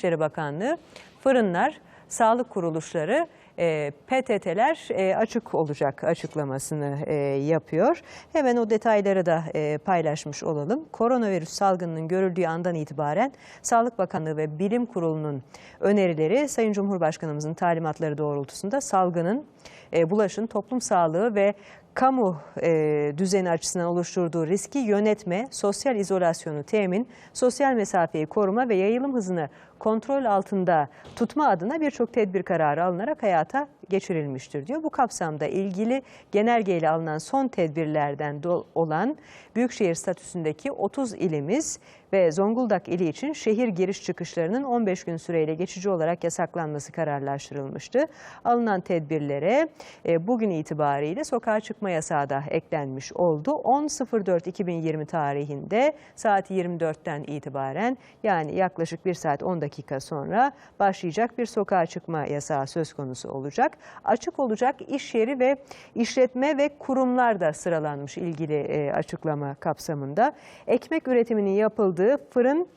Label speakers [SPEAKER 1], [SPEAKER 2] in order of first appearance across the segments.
[SPEAKER 1] İşleri Bakanlığı fırınlar, sağlık kuruluşları, e, PTT'ler e, açık olacak açıklamasını e, yapıyor. Hemen o detayları da e, paylaşmış olalım. Koronavirüs salgınının görüldüğü andan itibaren Sağlık Bakanlığı ve Bilim Kurulu'nun önerileri Sayın Cumhurbaşkanımızın talimatları doğrultusunda salgının e, bulaşın toplum sağlığı ve kamu e, düzeni açısından oluşturduğu riski yönetme, sosyal izolasyonu temin, sosyal mesafeyi koruma ve yayılım hızını kontrol altında tutma adına birçok tedbir kararı alınarak hayata geçirilmiştir diyor. Bu kapsamda ilgili genelgeyle alınan son tedbirlerden olan Büyükşehir statüsündeki 30 ilimiz ve Zonguldak ili için şehir giriş çıkışlarının 15 gün süreyle geçici olarak yasaklanması kararlaştırılmıştı. Alınan tedbirlere e, bugün itibariyle sokağa çıkma yasağı da eklenmiş oldu. 10.04.2020 tarihinde saat 24'ten itibaren yani yaklaşık 1 saat 10 dakika sonra başlayacak bir sokağa çıkma yasağı söz konusu olacak. Açık olacak iş yeri ve işletme ve kurumlar da sıralanmış ilgili e, açıklama kapsamında. Ekmek üretiminin yapıldığı fırın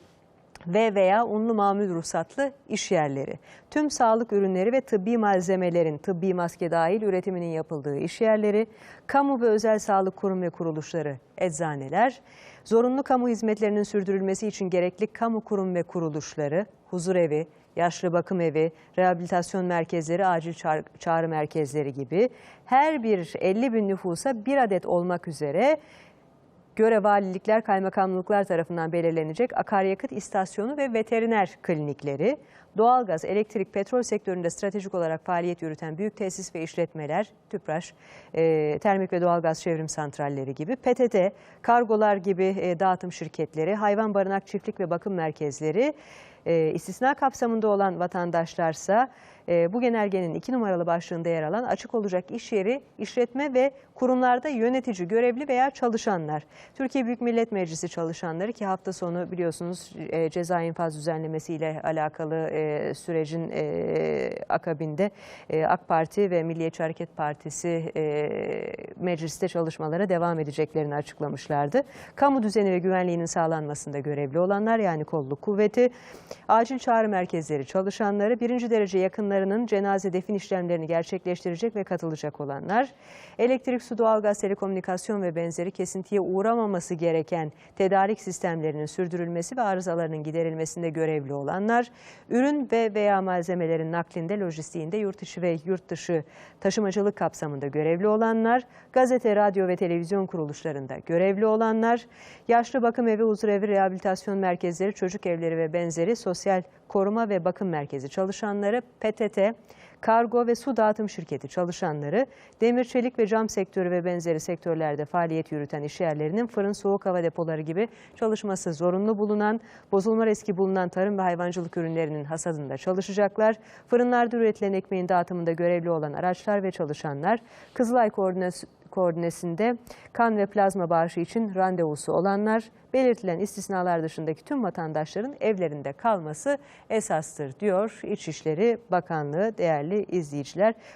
[SPEAKER 1] ve veya unlu mamul ruhsatlı iş yerleri, tüm sağlık ürünleri ve tıbbi malzemelerin tıbbi maske dahil üretiminin yapıldığı iş yerleri, kamu ve özel sağlık kurum ve kuruluşları, eczaneler, zorunlu kamu hizmetlerinin sürdürülmesi için gerekli kamu kurum ve kuruluşları, huzurevi, yaşlı bakım evi, rehabilitasyon merkezleri, acil çağrı merkezleri gibi her bir 50 bin nüfusa bir adet olmak üzere göre valilikler, kaymakamlıklar tarafından belirlenecek akaryakıt istasyonu ve veteriner klinikleri, doğalgaz, elektrik, petrol sektöründe stratejik olarak faaliyet yürüten büyük tesis ve işletmeler, TÜPRAŞ, e, termik ve doğalgaz çevrim santralleri gibi, PTT, kargolar gibi e, dağıtım şirketleri, hayvan barınak, çiftlik ve bakım merkezleri, e, istisna kapsamında olan vatandaşlarsa e, bu genelgenin iki numaralı başlığında yer alan açık olacak iş yeri, işletme ve kurumlarda yönetici, görevli veya çalışanlar. Türkiye Büyük Millet Meclisi çalışanları ki hafta sonu biliyorsunuz e, ceza infaz düzenlemesiyle alakalı e, sürecin e, akabinde e, AK Parti ve Milliyetçi Hareket Partisi mecliste çalışmalara devam edeceklerini açıklamışlardı. Kamu düzeni ve güvenliğinin sağlanmasında görevli olanlar yani kolluk kuvveti, acil çağrı merkezleri çalışanları, birinci derece yakınlarının cenaze defin işlemlerini gerçekleştirecek ve katılacak olanlar, elektrik, su, doğalgaz, telekomünikasyon ve benzeri kesintiye uğramaması gereken tedarik sistemlerinin sürdürülmesi ve arızalarının giderilmesinde görevli olanlar, ürün ve veya malzemelerin naklinde, lojistiğinde, yurt içi ve yurt dışı taşımacılık kapsamında görevli olanlar, gazete, radyo ve televizyon kuruluşlarında görevli olanlar, yaşlı bakım evi, huzurevi, rehabilitasyon merkezleri, çocuk evleri ve benzeri sosyal koruma ve bakım merkezi çalışanları, PTT, kargo ve su dağıtım şirketi çalışanları, demir, çelik ve cam sektörü ve benzeri sektörlerde faaliyet yürüten işyerlerinin fırın, soğuk hava depoları gibi çalışması zorunlu bulunan, bozulma riski bulunan tarım ve hayvancılık ürünlerinin hasadında çalışacaklar. Fırınlarda üretilen ekmeğin dağıtımında görevli olan araçlar ve çalışanlar, Kızılay Koordinasyon koordinesinde kan ve plazma bağışı için randevusu olanlar, belirtilen istisnalar dışındaki tüm vatandaşların evlerinde kalması esastır diyor İçişleri Bakanlığı değerli izleyiciler.